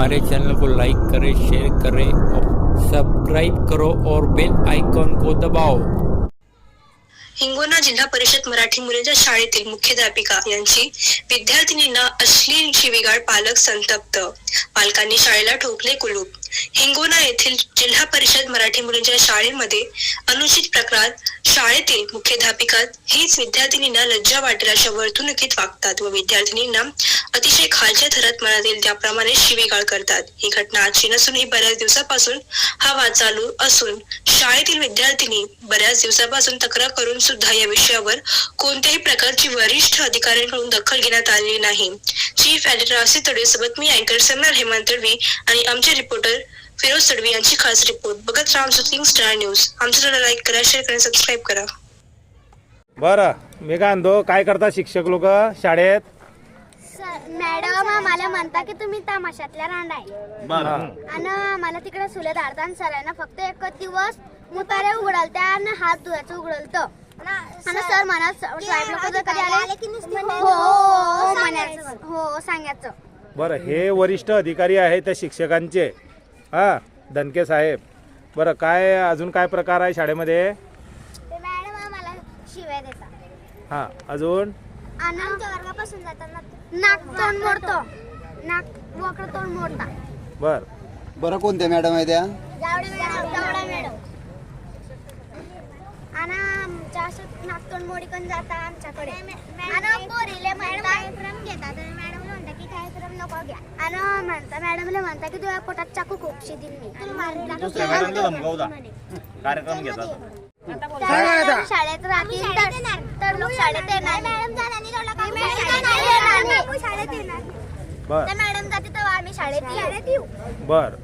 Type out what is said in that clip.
हमारे चैनल को लाइक करें शेयर करें और सब्सक्राइब करो और बेल आइकॉन को दबाओ। हिंगोना जिल्हा परिषद मराठी मुलींच्या शाळेतील मुख्याध्यापिका यांची विद्यार्थिनींना अश्लील शिवीगाळ पालक संतप्त. पालकांनी शाळेला ठोकले कुलूप. हिंगोना येथील जिल्हा परिषद मराठी मुलींच्या शाळेमध्ये अनुचित प्रकार शाळेतील मुख्याध्यापिका हीच विद्यार्थिनींना लज्जा वाटेल अशा वर्तणुकीत वागतात व विद्यार्थिनींना अतिशय खालच्या थरात मनात येईल त्याप्रमाणे शिवेगाळ करतात. ही घटना आजची नसून ही बऱ्याच दिवसापासून हा वाद चालू असून शाळेतील विद्यार्थिनी बऱ्याच दिवसापासून तक्रार करून सुद्धा या विषयावर कोणत्याही प्रकारची वरिष्ठ अधिकाऱ्यांकडून दखल घेण्यात आलेली नाही. चीफ एडिटर असे तडे सोबत मी अँकर सरणार हेमंत तडवी आणि आमचे रिपोर्टर फिरोज तडवी यांची खास रिपोर्ट बघत राम सुथिंग स्टार न्यूज आमचं चॅनल लाईक करा शेअर करा सबस्क्राईब करा. बरं मी काय म्हणतो काय करतात शिक्षक लोक शाळेत? सर मॅडम आम्हाला म्हणता की तुम्ही तमाशातल्या रांड आहे. आणि आम्हाला तिकडे सुले धाडताना सरांना फक्त एकच दिवस मुतारे उघडलत्या आणि हात धुवायचं उघडलत. आणि सर म्हणा साहेब लोक जर कधी आले? हो हो म्हणायचं हो सांगायचं. बरं हे वरिष्ठ अधिकारी आहेत त्या शिक्षकांचे. हां दणके साहेब. बरं काय अजून काय प्रकार आहे शाळेमध्ये? ते मॅडम आम्हाला शिवाय देतात. हां अजून? आणि वर्गापासून जाताना नाक तोंड मोडतो. नाक वक्र तोंड मोडता. बर. बरं कोणत्या मॅडम आहे त्या? Jawade madam Jawade madam. आणि आमच्या असं नागतोंड मोडीकडून जाता आमच्याकडे. आणि पोरीले म्हणता कार्यक्रम घेतात आणि मॅडम म्हणता की कार्यक्रम नको घ्या आणि म्हणता मॅडमला म्हणता की तुझ्या पोटात चाकू खूपशी दिल मी. कार्यक्रम घेतात. त्या मॅडम शाळेत राहतील तर- तर लोक शाळेत येणार. मॅडम शाळेत येणार. बर. त्या मॅडम जाते तेव्हा आम्ही शाळेत येऊ. बर.